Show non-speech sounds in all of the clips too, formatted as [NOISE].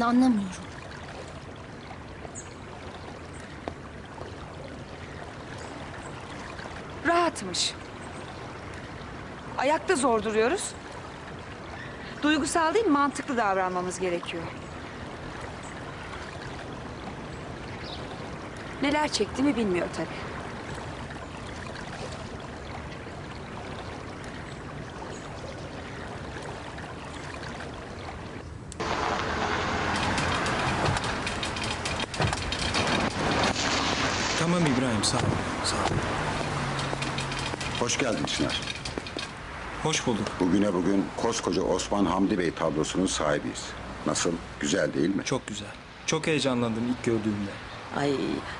Anlamıyorum. Rahatmış. Ayakta zor duruyoruz. Duygusal değil mantıklı davranmamız gerekiyor. Neler çektiğimi bilmiyor tabii. Tamam İbrahim sağ ol. Sağ ol. Hoş geldin Çınar. Hoş bulduk. Bugüne bugün koskoca Osman Hamdi Bey tablosunun sahibiyiz. Nasıl? Güzel değil mi? Çok güzel. Çok heyecanlandım ilk gördüğümde. Ay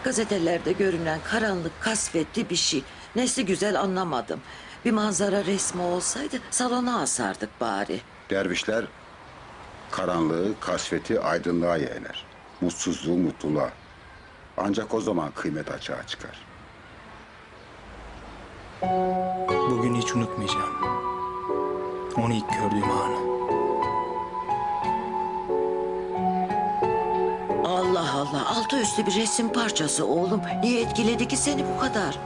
gazetelerde görünen karanlık kasvetli bir şey. Nesi güzel anlamadım. Bir manzara resmi olsaydı salona asardık bari. Dervişler karanlığı, kasveti aydınlığa yeğler. Mutsuzluğu mutluluğa. Ancak o zaman kıymet açığa çıkar. Bugün hiç unutmayacağım. Onu ilk gördüğüm anı. Allah Allah altı üstü bir resim parçası oğlum. Niye etkiledi ki seni bu kadar?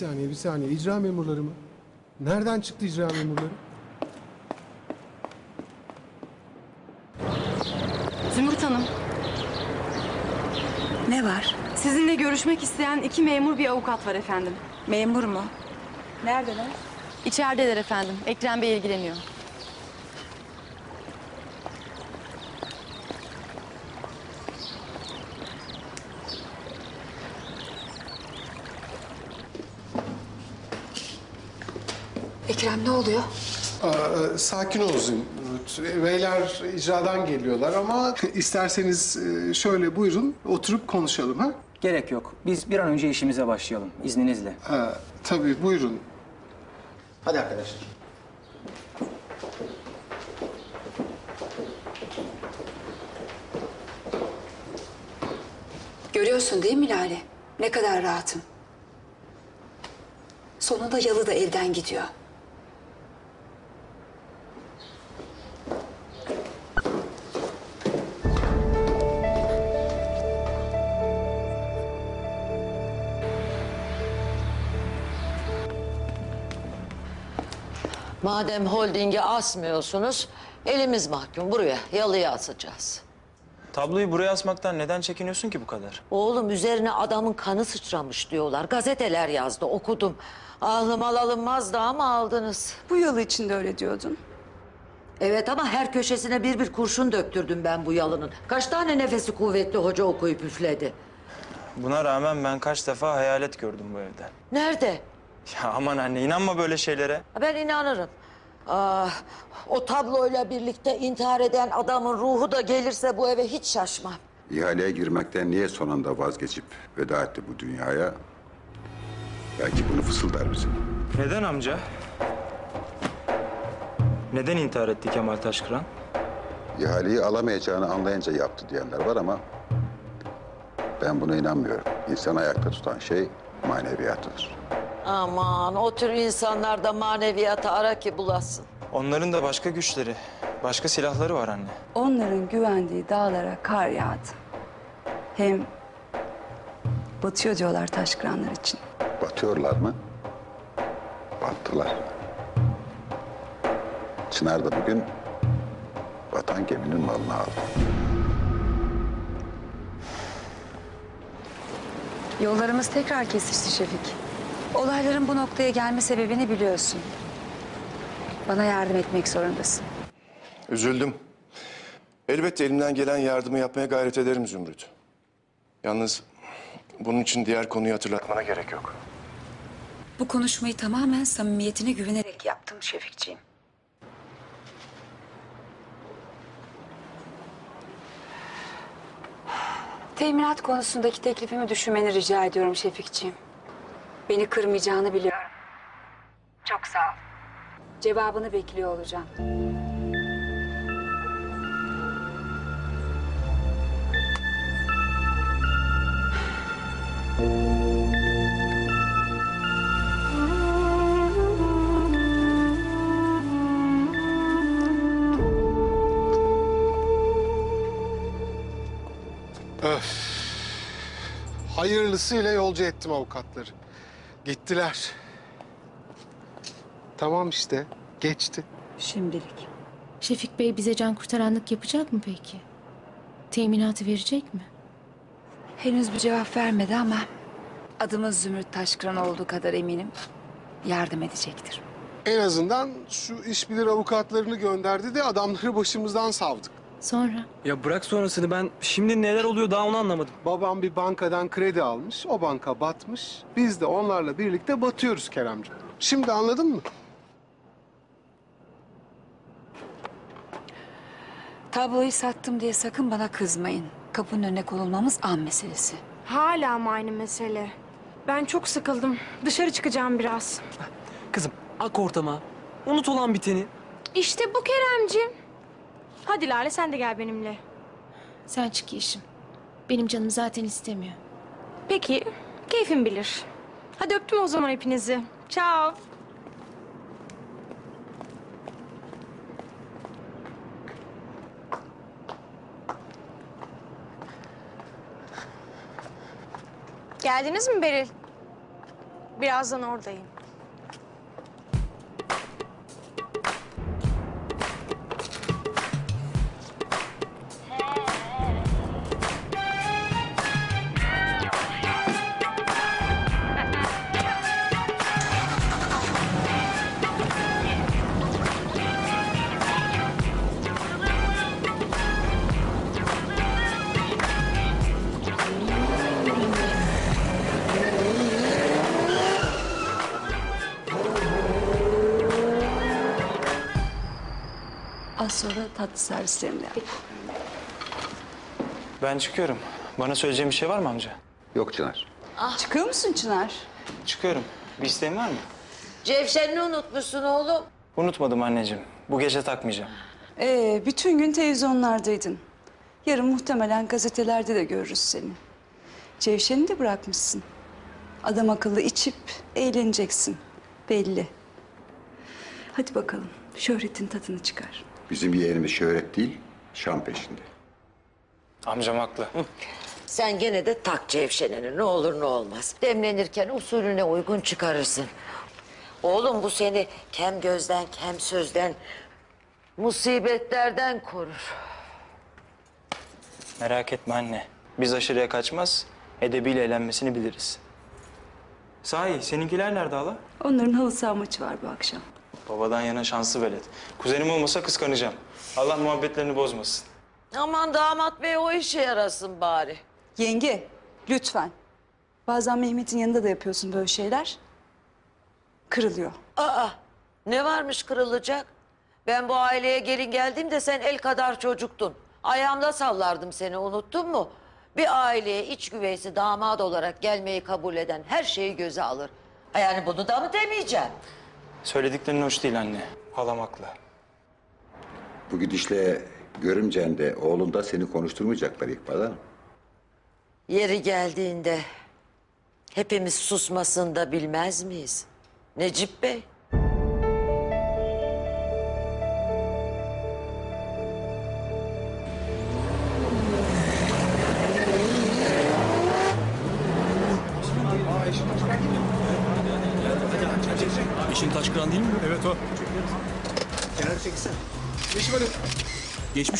Saniye, bir saniye. İcra memurları mı? Nereden çıktı icra memurları? Zümrüt Hanım, Ne var? sizinle görüşmek isteyen iki memur bir avukat var efendim. Memur mu? Neredeler? İçerideler efendim. Ekrem Bey ilgileniyor. Ekrem ne oluyor? Aa, sakin ol Zümrüt. Beyler icradan geliyorlar ama [LAUGHS] isterseniz e, şöyle buyurun oturup konuşalım ha? Gerek yok. Biz bir an önce işimize başlayalım izninizle. Ha, tabii buyurun. Hadi arkadaşlar. Görüyorsun değil mi Lale? Ne kadar rahatım. Sonunda yalı da elden gidiyor. Madem holdinge asmıyorsunuz elimiz mahkum buraya yalıya asacağız. Tabloyu buraya asmaktan neden çekiniyorsun ki bu kadar? Oğlum üzerine adamın kanı sıçramış diyorlar. Gazeteler yazdı okudum. Ahlım alınmazdı ama aldınız. Bu yalı için de öyle diyordun. Evet ama her köşesine bir bir kurşun döktürdüm ben bu yalının. Kaç tane nefesi kuvvetli hoca okuyup üfledi. Buna rağmen ben kaç defa hayalet gördüm bu evde. Nerede? Ya aman anne inanma böyle şeylere. Ben inanırım. Ah, o tabloyla birlikte intihar eden adamın ruhu da gelirse bu eve hiç şaşmam. İhaleye girmekten niye son anda vazgeçip veda etti bu dünyaya? Belki bunu fısıldar bize. Neden amca? Neden intihar etti Kemal Taşkıran? İhaleyi alamayacağını anlayınca yaptı diyenler var ama... ...ben buna inanmıyorum. İnsanı ayakta tutan şey maneviyatıdır. Aman o tür insanlar da maneviyatı ara ki bulasın. Onların da başka güçleri, başka silahları var anne. Onların güvendiği dağlara kar yağdı. Hem batıyor diyorlar taşkıranlar için. Batıyorlar mı? Battılar. Çınar da bugün vatan geminin malını aldı. Yollarımız tekrar kesişti Şefik. Olayların bu noktaya gelme sebebini biliyorsun. Bana yardım etmek zorundasın. Üzüldüm. Elbette elimden gelen yardımı yapmaya gayret ederim Zümrüt. Yalnız bunun için diğer konuyu hatırlatmana gerek yok. Bu konuşmayı tamamen samimiyetine güvenerek yaptım Şefikciğim. Teminat konusundaki teklifimi düşünmeni rica ediyorum Şefikciğim. Beni kırmayacağını biliyorum. Çok sağ ol. Cevabını bekliyor olacağım. Hayırlısıyla yolcu ettim avukatları. Gittiler. Tamam işte, geçti. Şimdilik. Şefik Bey bize can kurtaranlık yapacak mı peki? Teminatı verecek mi? Henüz bir cevap vermedi ama adımız Zümrüt Taşkıran olduğu kadar eminim yardım edecektir. En azından şu işbilir avukatlarını gönderdi de adamları başımızdan savdık. Sonra? Ya bırak sonrasını ben şimdi neler oluyor daha onu anlamadım. Babam bir bankadan kredi almış, o banka batmış. Biz de onlarla birlikte batıyoruz Keremciğim. Şimdi anladın mı? Tabloyu sattım diye sakın bana kızmayın. Kapının önüne konulmamız an meselesi. Hala mı aynı mesele? Ben çok sıkıldım. Dışarı çıkacağım biraz. Kızım ak ortama. Unut olan biteni. İşte bu Keremcim. Hadi Lale sen de gel benimle. Sen çık Yeşim. Benim canım zaten istemiyor. Peki, keyfin bilir. Hadi öptüm o zaman hepinizi. Ciao. Geldiniz mi Beril? Birazdan oradayım. Sonra tatlı servislerimle. Ben çıkıyorum. Bana söyleyeceğim bir şey var mı amca? Yok Çınar. Çıkıyor musun Çınar? Çıkıyorum. Bir isteğin var mı? Cevşenini unutmuşsun oğlum. Unutmadım anneciğim. Bu gece takmayacağım. Ee, bütün gün televizyonlardaydın. Yarın muhtemelen gazetelerde de görürüz seni. Cevşen'i de bırakmışsın. Adam akıllı içip eğleneceksin. Belli. Hadi bakalım. Şöhretin tadını çıkar. Bizim yeğenimiz şöhret değil, şan peşinde. Amcam haklı. Sen gene de tak cevşenini ne olur ne olmaz. Demlenirken usulüne uygun çıkarırsın. Oğlum bu seni kem gözden kem sözden musibetlerden korur. Merak etme anne. Biz aşırıya kaçmaz, edebiyle eğlenmesini biliriz. Sahi seninkiler nerede hala? Onların halı saha maçı var bu akşam. Babadan yana şanslı velet. Kuzenim olmasa kıskanacağım. Allah muhabbetlerini bozmasın. Aman damat bey o işe yarasın bari. Yenge, lütfen. Bazen Mehmet'in yanında da yapıyorsun böyle şeyler. Kırılıyor. Aa ne varmış kırılacak? Ben bu aileye gelin geldiğimde sen el kadar çocuktun. Ayağımda sallardım seni unuttun mu? Bir aileye iç güveysi damat olarak gelmeyi kabul eden her şeyi göze alır. Yani bunu da mı demeyeceğim? Söylediklerin hoş değil anne. Halam haklı. Bu gidişle görümcen de oğlun da seni konuşturmayacaklar İkbal Hanım. Yeri geldiğinde hepimiz susmasını da bilmez miyiz? Necip Bey.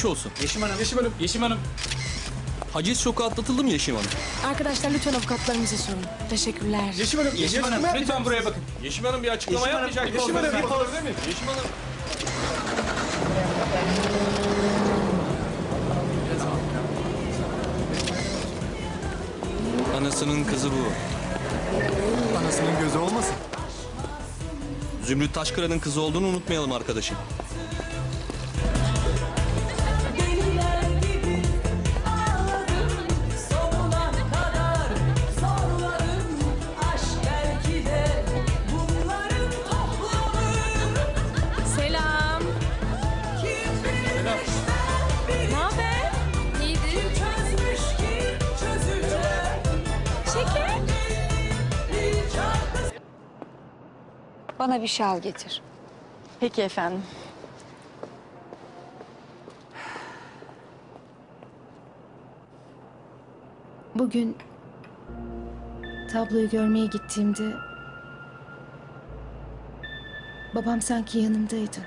Geçmiş olsun. Yeşim Hanım. Yeşim Hanım. Yeşim Hanım. Haciz şoku atlatıldı mı Yeşim Hanım? Arkadaşlar lütfen avukatlarımıza sorun. Teşekkürler. Yeşim Hanım. Yeşim Hanım. Lütfen buraya bakın. Yeşim Hanım bir açıklama yapmayacak. Yeşim Hanım. Bir olur değil mi? Yeşim Hanım. Anasının kızı bu. Anasının gözü olmasın? Zümrüt Taşkıran'ın kızı olduğunu unutmayalım arkadaşım. Bana bir şal getir. Peki efendim. Bugün tabloyu görmeye gittiğimde babam sanki yanımdaydı.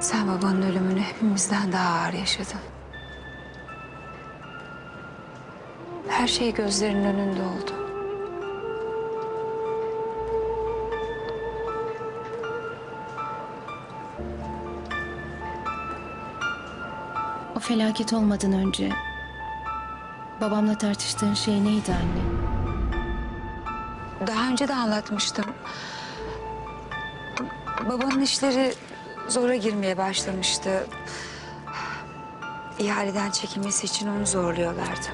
Sen babanın ölümünü hepimizden daha ağır yaşadın. Her şey gözlerinin önünde oldu. Felaket olmadan önce babamla tartıştığın şey neydi anne? Daha önce de anlatmıştım. Babanın işleri zora girmeye başlamıştı. İhaleden çekilmesi için onu zorluyorlardı.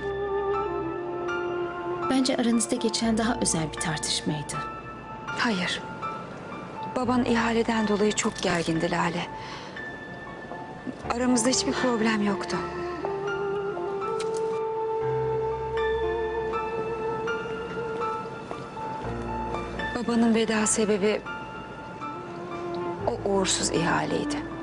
Bence aranızda geçen daha özel bir tartışmaydı. Hayır. Baban ihaleden dolayı çok gergindi Lale. Aramızda hiçbir problem yoktu. Babanın veda sebebi o uğursuz ihaleydi.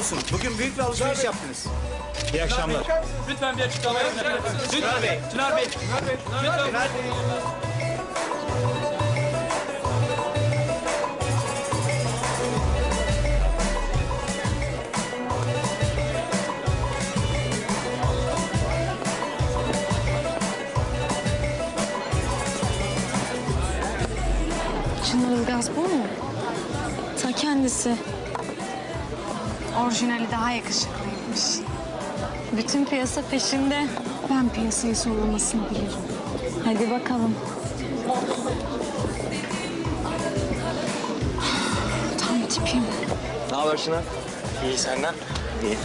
Olsun. Bugün büyük bir alışveriş yaptınız. İyi akşamlar. Lütfen bir açıklama yapın. Çınar Bey. Çınar Bey. Çınar Bey. Çınar Ilgaz bu mu? Ta kendisi. Orijinali daha yakışıklıymış. Bütün piyasa peşinde. Ben piyasayı sollamasını bilirim. Hadi bakalım. Tam tipim. Ne haber Çınar? İyi senden? İyi.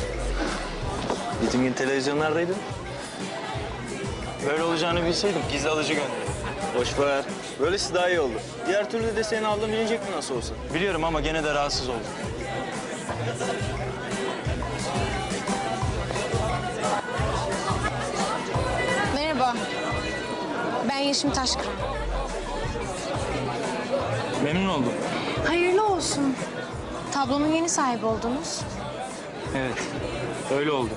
Bütün gün televizyonlardaydın. Böyle olacağını bilseydim gizli alıcı gönderdim. Boş ver. Böylesi daha iyi oldu. Diğer türlü de seni aldım bilecektim nasıl olsa. Biliyorum ama gene de rahatsız oldum. Yeşim Taşkıran. Memnun oldum. Hayırlı olsun. Tablonun yeni sahibi oldunuz. Evet. Öyle oldu.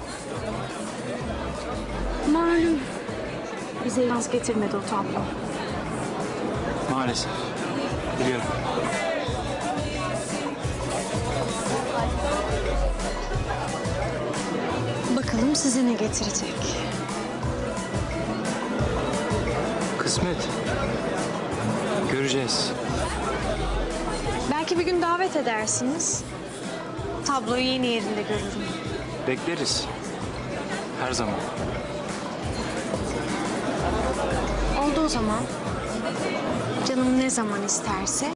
Malum. Bize yalnız getirmedi o tablo. Maalesef. Biliyorum. Bakalım size ne getirecek. Kısmet. Göreceğiz. Belki bir gün davet edersiniz. Tabloyu yeni yerinde görürüm. Bekleriz. Her zaman. Oldu o zaman. Canım ne zaman isterse